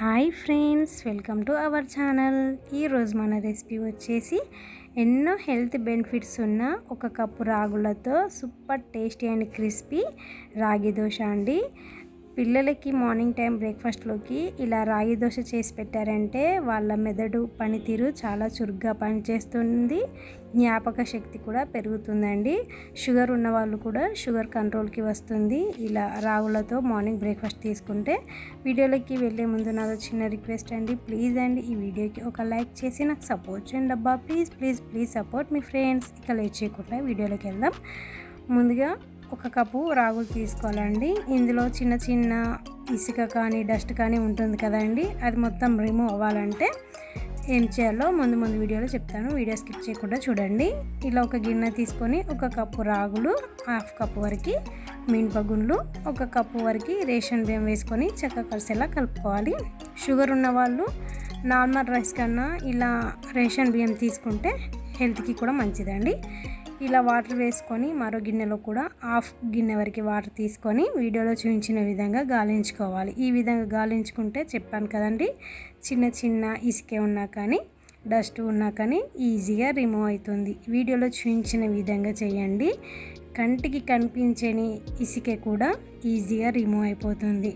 Hi friends welcome to our channel. ఈరోజు మన recipe వచ్చేసి ఎన్నో హెల్త్ బెనిఫిట్స్ ఉన్న ఒక కప్పు రాగులతో సూపర్ టేస్టీ అండ్ క్రిస్పీ రాగి దోశ అండి. పిల్లలకి మార్నింగ్ టైం బ్రేక్ఫాస్ట్లోకి ఇలా రాగి దోశ చేసి పెట్టారంటే వాళ్ళ మెదడు పనితీరు చాలా చురుగ్గా పనిచేస్తుంది. జ్ఞాపక శక్తి కూడా పెరుగుతుందండి. షుగర్ ఉన్న వాళ్ళు కూడా షుగర్ కంట్రోల్కి వస్తుంది. ఇలా రాగులతో మార్నింగ్ బ్రేక్ఫాస్ట్ తీసుకుంటే వీడియోలోకి వెళ్ళే ముందు నాదో చిన్న రిక్వెస్ట్ అండి. ప్లీజ్ అండి ఈ వీడియోకి ఒక లైక్ చేసి నాకు సపోర్ట్ చేయండి అబ్బా. ప్లీజ్ ప్లీజ్ ప్లీజ్ సపోర్ట్ మీ ఫ్రెండ్స్. ఇక లేట్ చేయకుండా వీడియోలోకి వెళ్దాం. ముందుగా ఒక కప్పు రాగులు తీసుకోవాలండి. ఇందులో చిన్న చిన్న ఇసుక కానీ డస్ట్ కానీ ఉంటుంది కదండి. అది మొత్తం రిమూవ్ అవ్వాలంటే ఏం చేయాలో ముందు ముందు వీడియోలో చెప్తాను. వీడియో స్కిప్ చేయకుండా చూడండి. ఇలా ఒక గిన్నె తీసుకొని ఒక కప్పు రాగులు హాఫ్ కప్పు వరకు మినపగుండ్లు ఒక కప్పు వరకు రేషన్ బియ్యం వేసుకొని చక్కగా కలిసేలా కలుపుకోవాలి. షుగర్ ఉన్న వాళ్ళు నార్మల్ రైస్ కన్నా ఇలా రేషన్ బియ్యం తీసుకుంటే హెల్త్కి కూడా మంచిదండి. ఇలా వాటర్ వేసుకొని మరో గిన్నెలో కూడా హాఫ్ గిన్నె వరకు వాటర్ తీసుకొని వీడియోలో చూపించిన విధంగా గాలించుకోవాలి. ఈ విధంగా గాలించుకుంటే చెప్పాను కదండి చిన్న చిన్న ఇసుకే ఉన్నా కానీ డస్ట్ ఉన్నా కానీ ఈజీగా రిమూవ్ అవుతుంది. వీడియోలో చూపించిన విధంగా చేయండి. కంటికి కనిపించని ఇసుకే కూడా ఈజీగా రిమూవ్ అయిపోతుంది.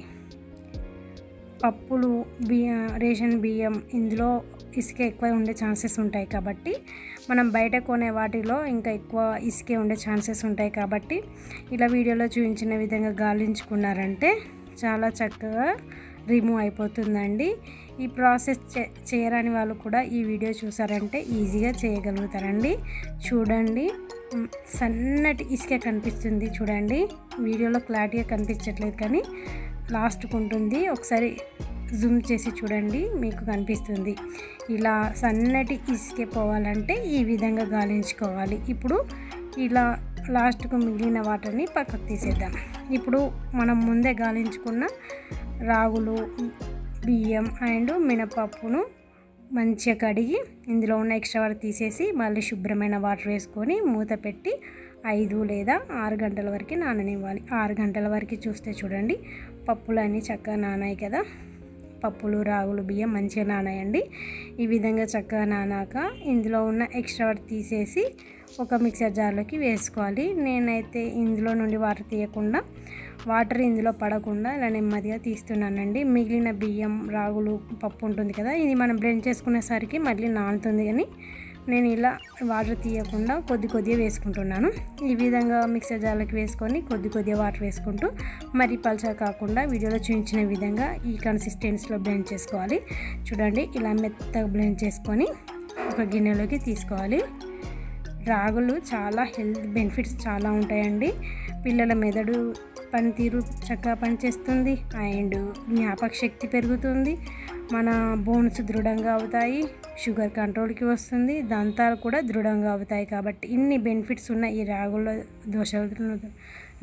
పప్పులు బియ్యం రేషన్ బియ్యం ఇందులో ఇసుక ఎక్కువ ఉండే ఛాన్సెస్ ఉంటాయి కాబట్టి మనం బయట కొనే వాటిలో ఇంకా ఎక్కువ ఇసుకే ఉండే ఛాన్సెస్ ఉంటాయి కాబట్టి ఇలా వీడియోలో చూపించిన విధంగా గాలించుకున్నారంటే చాలా చక్కగా రిమూవ్ అయిపోతుందండి. ఈ ప్రాసెస్ చేయరాని వాళ్ళు కూడా ఈ వీడియో చూసారంటే ఈజీగా చేయగలుగుతారండి. చూడండి సన్నటి ఇసుక కనిపిస్తుంది చూడండి. వీడియోలో క్లారిటీగా కనిపించట్లేదు కానీ లాస్ట్కు ఉంటుంది. ఒకసారి జూమ్ చేసి చూడండి మీకు కనిపిస్తుంది. ఇలా సన్నటి ఇసుకే పోవాలంటే ఈ విధంగా గాలించుకోవాలి. ఇప్పుడు ఇలా లాస్ట్కు మిగిలిన వాటర్ని పక్కకు తీసేద్దాం. ఇప్పుడు మనం ముందే గాలించుకున్న రాగులు బియ్యం అండ్ మినపప్పును మంచిగా కడిగి ఇందులో ఉన్న ఎక్స్ట్రా వాటర్ తీసేసి మళ్ళీ శుభ్రమైన వాటర్ వేసుకొని మూత పెట్టి ఐదు లేదా ఆరు గంటల వరకు నాననివ్వాలి. ఆరు గంటల వరకు చూస్తే చూడండి పప్పులు అన్నీ చక్కగా నానాయి కదా. పప్పులు రాగులు బియ్యం మంచిగా నానాయండి. ఈ విధంగా చక్కగా నానాక ఇందులో ఉన్న ఎక్స్ట్రా వాటర్ తీసేసి ఒక మిక్సర్ జార్లోకి వేసుకోవాలి. నేనైతే ఇందులో నుండి వాటర్ తీయకుండా వాటర్ ఇందులో పడకుండా ఇలా నెమ్మదిగా తీస్తున్నానండి. మిగిలిన బియ్యం రాగులు పప్పు ఉంటుంది కదా ఇది మనం బ్లెండ్ చేసుకునేసరికి మళ్ళీ నానుతుంది కానీ నేను ఇలా వాటర్ తీయకుండా కొద్ది కొద్దిగా వేసుకుంటున్నాను. ఈ విధంగా మిక్సర్ జార్లకి వేసుకొని కొద్ది కొద్దిగా వాటర్ వేసుకుంటూ మరి పల్చగా కాకుండా వీడియోలో చూపించిన విధంగా ఈ కన్సిస్టెన్సీలో బ్లెండ్ చేసుకోవాలి. చూడండి ఇలా మెత్తగా బ్లెండ్ చేసుకొని ఒక గిన్నెలోకి తీసుకోవాలి. రాగులు చాలా హెల్త్ బెనిఫిట్స్ చాలా ఉంటాయండి. పిల్లల మెదడు పనితీరు చక్కగా పనిచేస్తుంది. అండ్ జ్ఞాపక శక్తి పెరుగుతుంది. మన బోన్స్ దృఢంగా అవుతాయి షుగర్ కంట్రోల్కి వస్తుంది దంతాలు కూడా దృఢంగా అవుతాయి కాబట్టి ఇన్ని బెనిఫిట్స్ ఉన్న ఈ రాగుల దోశ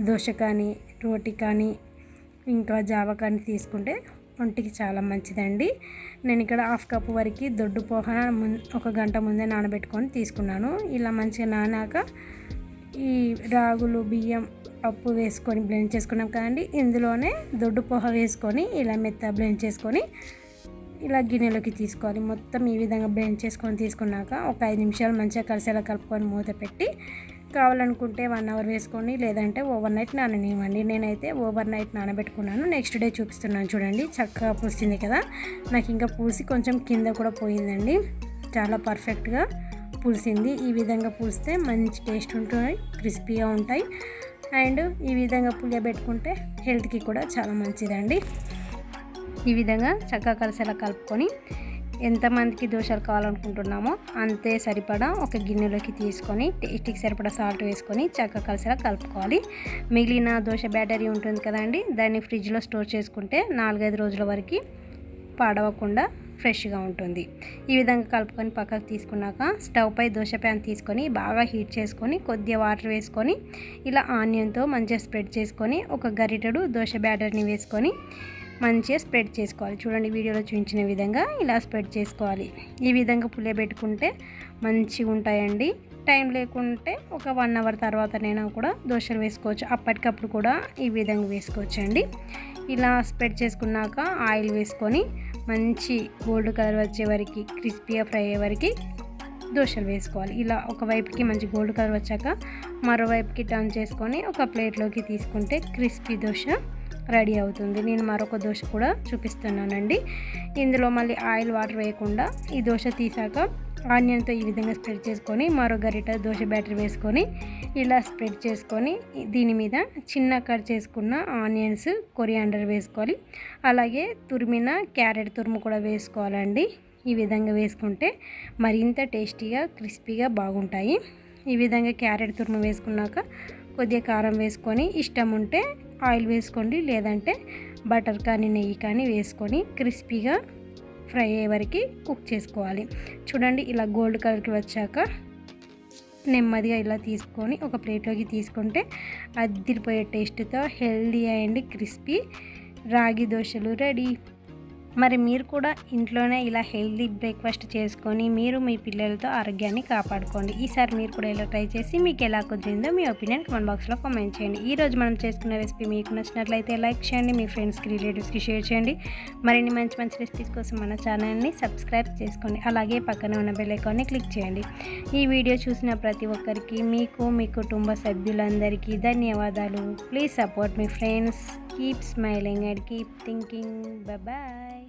దోశ కానీ రోటి కానీ ఇంకా జావ కానీ తీసుకుంటే ఒంటికి చాలా మంచిదండి. నేను ఇక్కడ హాఫ్ కప్ వరకు దొడ్డు పోహ ఒక గంట ముందే నానబెట్టుకొని తీసుకున్నాను. ఇలా మంచిగా నానాక ఈ రాగులు బియ్యం పప్పు వేసుకొని బ్లెండ్ చేసుకున్నాం కదండి. ఇందులోనే దొడ్డు పోహ వేసుకొని ఇలా మెత్త బ్లెండ్ చేసుకొని ఇలా గిన్నెలోకి తీసుకోవాలి. మొత్తం ఈ విధంగా బ్లెండ్ చేసుకొని తీసుకున్నాక ఒక ఐదు నిమిషాలు మంచిగా కలిసేలా కలుపుకొని మూత పెట్టి కావాలనుకుంటే వన్ అవర్ వేసుకొని లేదంటే ఓవర్ నైట్ నాననివ్వండి. నేనైతే ఓవర్ నైట్ నానబెట్టుకున్నాను. నెక్స్ట్ డే చూపిస్తున్నాను చూడండి. చక్కగా పూసింది కదా. నాకు ఇంకా పూసి కొంచెం కింద కూడా పోయిందండి. చాలా పర్ఫెక్ట్గా పులిసింది ఈ విధంగా పులిస్తే మంచి టేస్ట్ ఉంటాయి క్రిస్పీగా ఉంటాయి. అండ్ ఈ విధంగా పులియబెట్టుకుంటే హెల్త్కి కూడా చాలా మంచిదండి. ఈ విధంగా చక్కగా కలిసేలా కలుపుకొని ఎంతమందికి దోశలు కావాలనుకుంటున్నామో అంతే సరిపడా ఒక గిన్నెలోకి తీసుకొని టేస్ట్కి సరిపడా సాల్ట్ వేసుకొని చక్కగా కలిసేలా కలుపుకోవాలి. మిగిలిన దోశ బ్యాటరీ ఉంటుంది కదండి దాన్ని ఫ్రిడ్జ్లో స్టోర్ చేసుకుంటే నాలుగైదు రోజుల వరకు పాడవకుండా ఫ్రెష్గా ఉంటుంది. ఈ విధంగా కలుపుకొని పక్కకు తీసుకున్నాక స్టవ్ పై దోశ ప్యాన్ తీసుకొని బాగా హీట్ చేసుకొని కొద్దిగా వాటర్ వేసుకొని ఇలా ఆనియన్తో మంచిగా స్ప్రెడ్ చేసుకొని ఒక గరిటెడు దోశ బ్యాటర్ని వేసుకొని మంచిగా స్ప్రెడ్ చేసుకోవాలి. చూడండి వీడియోలో చూపించిన విధంగా ఇలా స్ప్రెడ్ చేసుకోవాలి. ఈ విధంగా పులియబెట్టుకుంటే మంచిగా ఉంటాయండి. టైం లేకుంటే ఒక వన్ అవర్ తర్వాతనైనా కూడా దోశలు వేసుకోవచ్చు. అప్పటికప్పుడు కూడా ఈ విధంగా వేసుకోవచ్చు అండి ఇలా స్ప్రెడ్ చేసుకున్నాక ఆయిల్ వేసుకొని మంచి గోల్డ్ కలర్ వచ్చే వరకు క్రిస్పీగా ఫ్రై అయ్యే వరకు దోశలు వేసుకోవాలి. ఇలా ఒక వైపుకి మంచి గోల్డ్ కలర్ వచ్చాక మరోవైపుకి టర్న్ చేసుకొని ఒక ప్లేట్లోకి తీసుకుంటే క్రిస్పీ దోశ రెడీ అవుతుంది. నేను మరొక దోశ కూడా చూపిస్తున్నానండి. ఇందులో మళ్ళీ ఆయిల్ వాటర్ వేయకుండా ఈ దోశ తీసాక ఆనియన్తో ఈ విధంగా స్ప్రెడ్ చేసుకొని మరో గరిట దోశ బ్యాటర్ వేసుకొని ఇలా స్ప్రెడ్ చేసుకొని దీని మీద చిన్న కట్ చేసుకున్న ఆనియన్స్ కొరియాండర్ వేసుకోవాలి అలాగే తురిమిన క్యారెట్ తురుము కూడా వేసుకోవాలండి. ఈ విధంగా వేసుకుంటే మరింత టేస్టీగా క్రిస్పీగా బాగుంటాయి. ఈ విధంగా క్యారెట్ తురుము వేసుకున్నాక కొద్దిగా కారం వేసుకొని ఇష్టం ఉంటే ఆయిల్ వేసుకోండి లేదంటే బటర్ కానీ నెయ్యి కానీ వేసుకొని క్రిస్పీగా ఫ్రై అయ్యే వరకు కుక్ చేసుకోవాలి. చూడండి ఇలా గోల్డ్ కలర్కి వచ్చాక నెమ్మదిగా ఇలా తీసుకొని ఒక ప్లేట్లోకి తీసుకుంటే అద్దిరిపోయే టేస్ట్తో హెల్దీ అండ్ క్రిస్పీ రాగి దోశలు రెడీ. మరి మీరు కూడా ఇంట్లోనే ఇలా హెల్దీ బ్రేక్ఫాస్ట్ చేసుకొని మీరు మీ పిల్లలతో ఆరోగ్యాన్ని కాపాడుకోండి. ఈసారి మీరు కూడా ఇలా ట్రై చేసి మీకు ఎలా కుదిరిందో మీ ఒపీనియన్ కమెంట్ బాక్స్లో కామెంట్ చేయండి. ఈ రోజు మనం చేసుకున్న రెసిపీ మీకు నచ్చినట్లయితే లైక్ చేయండి మీ ఫ్రెండ్స్కి రిలేటివ్స్కి షేర్ చేయండి. మరిన్ని మంచి మంచి రెసిపీస్ కోసం మన ఛానల్ని సబ్స్క్రైబ్ చేసుకోండి. అలాగే పక్కన ఉన్న బెల్ ఐకాన్ని క్లిక్ చేయండి. ఈ వీడియో చూసిన ప్రతి ఒక్కరికి మీకు మీ కుటుంబ సభ్యులందరికీ ధన్యవాదాలు. Please support me friends keep smiling and keep thinking bye